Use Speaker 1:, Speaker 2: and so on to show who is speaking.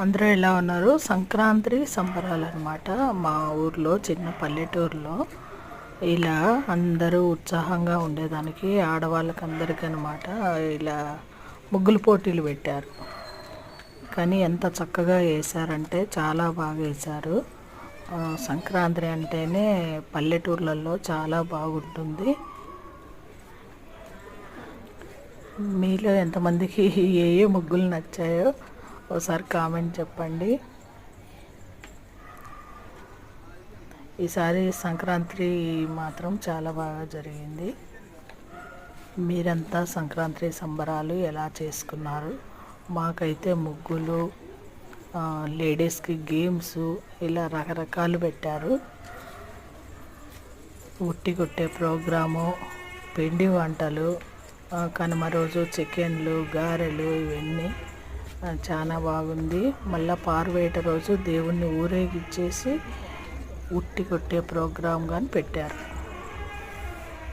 Speaker 1: అందరూ ఎలా ఉన్నారు? సంక్రాంతి సంబరాలు అనమాట మా ఊర్లో చిన్న పల్లెటూరులో. ఇలా అందరూ ఉత్సాహంగా ఉండేదానికి ఆడవాళ్ళకి అందరికీ అనమాట ఇలా ముగ్గులు పోటీలు పెట్టారు. కానీ ఎంత చక్కగా వేశారంటే చాలా బాగా వేశారు. సంక్రాంతి అంటేనే పల్లెటూర్లలో చాలా బాగుంటుంది. మీలో ఎంతమందికి ఏ ఏ ముగ్గులు నచ్చాయో ఒకసారి కామెంట్ చెప్పండి. ఈసారి సంక్రాంతి మాత్రం చాలా బాగా జరిగింది. మీరంతా సంక్రాంతి సంబరాలు ఎలా చేసుకున్నారు? మాకైతే ముగ్గులు లేడీస్కి గేమ్స్ ఇలా రకరకాలు పెట్టారు. ఉట్టి కొట్టే ప్రోగ్రాము పిండి వంటలు కనుమ రోజు చికెన్లు గారెలు ఇవన్నీ చాలా బాగుంది. మళ్ళీ పారువేట రోజు దేవుణ్ణి ఊరేగిచ్చేసి ఉట్టి కొట్టే ప్రోగ్రాం కానీ పెట్టారు.